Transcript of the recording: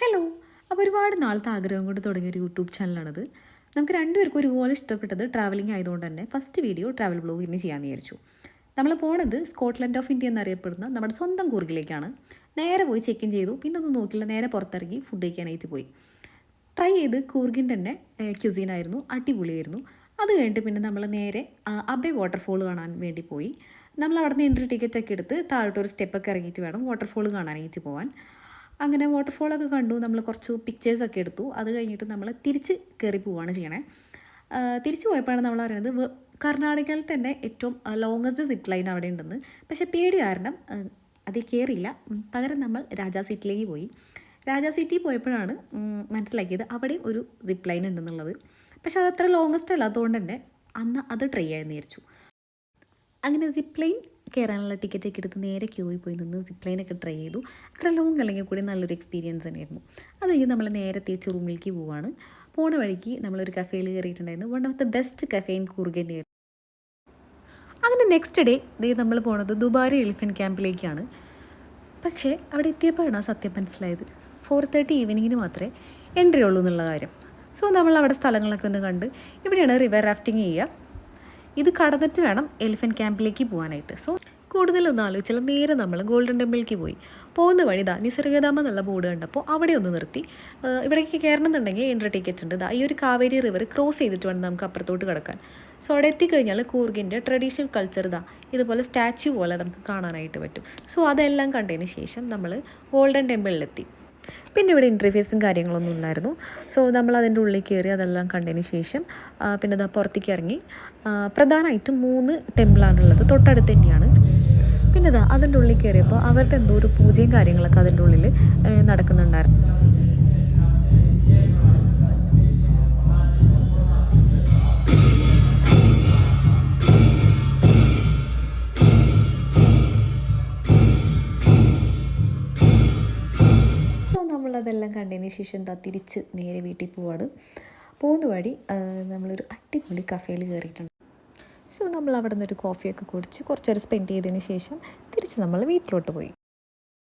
Hello. അപ്പോൾ ഒരുപാട് നാളത്തെ ആഗ്രഹം കൊണ്ട് തുടങ്ങിയ ഒരു യൂട്യൂബ് ചാനലാണത്. നമുക്ക് രണ്ടുപേർക്കും ഒരുപോലെ ഇഷ്ടപ്പെട്ടത് ട്രാവലിംഗ് ആയതുകൊണ്ട് തന്നെ ഫസ്റ്റ് വീഡിയോ ട്രാവൽ ബ്ലോഗ് ഇന്ന് ചെയ്യാമെന്ന് വിചാരിച്ചു. നമ്മൾ പോണത് സ്കോട്ട്ലൻഡ് ഓഫ് ഇന്ത്യ എന്നറിയപ്പെടുന്ന നമ്മുടെ സ്വന്തം കൂർഗിലേക്കാണ്. നേരെ പോയി ചെക്ക് ഇൻ ചെയ്തു. പിന്നെ ഒന്നും നോക്കില്ല നേരെ പുറത്തിറങ്ങി ഫുഡ് കഴിക്കാനായിട്ട് പോയി. ട്രൈ ചെയ്ത് കൂർഗിന്റെ തന്നെ ക്യുസീനായിരുന്നു അടിപൊളിയായിരുന്നു. അത് കഴിഞ്ഞിട്ട് പിന്നെ നമ്മൾ നേരെ അബെ വാട്ടർഫോൾ കാണാൻ വേണ്ടി പോയി. നമ്മൾ അവിടെ നിന്ന് എൻട്രി ടിക്കറ്റ് ഒക്കെ എടുത്ത് താഴോട്ടൊരു സ്റ്റെപ്പൊക്കെ ഇറങ്ങിയിട്ട് വേണം വാട്ടർഫോൾ കാണാനായിട്ട് പോകാൻ അങ്ങനെ വാട്ടർഫോളൊക്കെ കണ്ടു. നമ്മൾ കുറച്ച് പിക്ചേഴ്സൊക്കെ എടുത്തു. അത് കഴിഞ്ഞിട്ട് നമ്മൾ തിരിച്ച് കയറി പോവുകയാണ് ചെയ്യണേ. തിരിച്ചു പോയപ്പോഴാണ് നമ്മൾ അറിയുന്നത് കർണാടകയിൽ തന്നെ ഏറ്റവും ലോങ്ങസ്റ്റ് സിപ്പ് ലൈൻ അവിടെ ഉണ്ടെന്ന്. പക്ഷേ പേടി കാരണം അത് കയറിയില്ല പകരം നമ്മൾ രാജാ സീറ്റിലേക്ക് പോയി. രാജാ സീറ്റിൽ പോയപ്പോഴാണ് മനസ്സിലാക്കിയത് അവിടെ ഒരു സിപ്പ് ലൈൻ ഉണ്ടെന്നുള്ളത്. പക്ഷേ അത് അത്ര ലോങ്ങസ്റ്റ് അല്ലാത്തതുകൊണ്ട് തന്നെ അന്ന് അത് ട്രൈ ആയെന്ന് വിചാരിച്ചു. അങ്ങനെ സിപ്പ് ലൈൻ കയറാനുള്ള ടിക്കറ്റ് ഒക്കെ എടുത്ത് നേരെ ക്യൂവിൽ പോയി നിന്ന് സിപ്പ് ലൈനൊക്കെ ട്രൈ ചെയ്തു. അത്ര ലോങ് അല്ലെങ്കിൽ കൂടി നല്ലൊരു എക്സ്പീരിയൻസ് തന്നെയായിരുന്നു. അത് കഴിഞ്ഞ് നമ്മൾ നേരെ തിരിച്ച് റൂമിലേക്ക് പോവാണ്. പോണ വഴിക്ക് നമ്മളൊരു കഫേയിൽ കയറിയിട്ടുണ്ടായിരുന്നു one of the best cafe in Coorg തന്നെയായിരുന്നു അങ്ങനെ നെക്സ്റ്റ് ഡേ ദേ നമ്മൾ പോണത് ദുബാര എലിഫന്റ് ക്യാമ്പിലേക്കാണ് പക്ഷേ അവിടെ എത്തിയപ്പോഴാണ് സത്യം മനസ്സിലായത്. ഫോർ തേർട്ടി ഈവനിങ്ങിന് മാത്രമേ എൻട്രി ഉള്ളൂ എന്നുള്ള കാര്യം. സോ നമ്മൾ അവിടെ സ്ഥലങ്ങളൊക്കെ ഒന്ന് കണ്ട് ഇവിടെയാണ് റിവർ റാഫ്റ്റിംഗ് ചെയ്യുക. ഇത് കടന്നിട്ട് വേണം എലിഫന്റ് ക്യാമ്പിലേക്ക് പോകാനായിട്ട്. സോ കൂടുതലൊന്നും ആലോചിച്ചാൽ നേരെ നമ്മൾ ഗോൾഡൻ ടെമ്പിളിലേക്ക് പോയി. പോകുന്ന വഴി ദാ നിസർഗധാമ എന്നുള്ള ബോർഡ് കണ്ടപ്പോൾ അവിടെ ഒന്ന് നിർത്തി. ഇവിടേക്ക് കയറണം എന്നുണ്ടെങ്കിൽ എൻട്രി ടിക്കറ്റ് ഉണ്ട്. ദാ ഈ ഒരു കാവേരി റിവർ ക്രോസ് ചെയ്തിട്ട് വേണം നമുക്ക് അപ്പുറത്തോട്ട് കിടക്കാൻ. സോ അവിടെ എത്തിക്കഴിഞ്ഞാൽ കൂർഗിന്റെ ട്രഡീഷണൽ കൾച്ചർ ഇതാ ഇതുപോലെ സ്റ്റാച്യു പോലെ നമുക്ക് കാണാനായിട്ട് പറ്റും. സോ അതെല്ലാം കണ്ടതിന് ശേഷം നമ്മൾ ഗോൾഡൻ ടെമ്പിളിലെത്തി പിന്നെ ഇവിടെ ഇന്റർഫേസും കാര്യങ്ങളൊന്നും ഇല്ലായിരുന്നു. സോ നമ്മൾ അതിന്റെ ഉള്ളിൽ കയറി അതെല്ലാം കണ്ടതിന് ശേഷം പിന്നെ ഇതാ പുറത്തേക്ക് ഇറങ്ങി. പ്രധാനമായിട്ടും മൂന്ന് ടെമ്പിളാണുള്ളത് തൊട്ടടുത്ത് തന്നെയാണ്. പിന്നെ ഇതാ അതിന്റെ ഉള്ളിൽ കയറിയപ്പോൾ അവരുടെ എന്തോ ഒരു പൂജയും കാര്യങ്ങളൊക്കെ അതിന്റെ ഉള്ളിൽ നടക്കുന്നുണ്ടായിരുന്നു. സോ നമ്മളതെല്ലാം കണ്ടതിന് ശേഷം എന്താ തിരിച്ച് നേരെ വീട്ടിൽ പോവാണ്. പോകുന്ന വഴി നമ്മളൊരു അടിപൊളി കഫേയിൽ കയറിയിട്ടുണ്ട് സോ നമ്മൾ അവിടെ നിന്നൊരു കോഫിയൊക്കെ കുടിച്ച് കുറച്ചേരം സ്പെൻഡ് ചെയ്തതിന് ശേഷം തിരിച്ച് നമ്മൾ വീട്ടിലോട്ട് പോയി.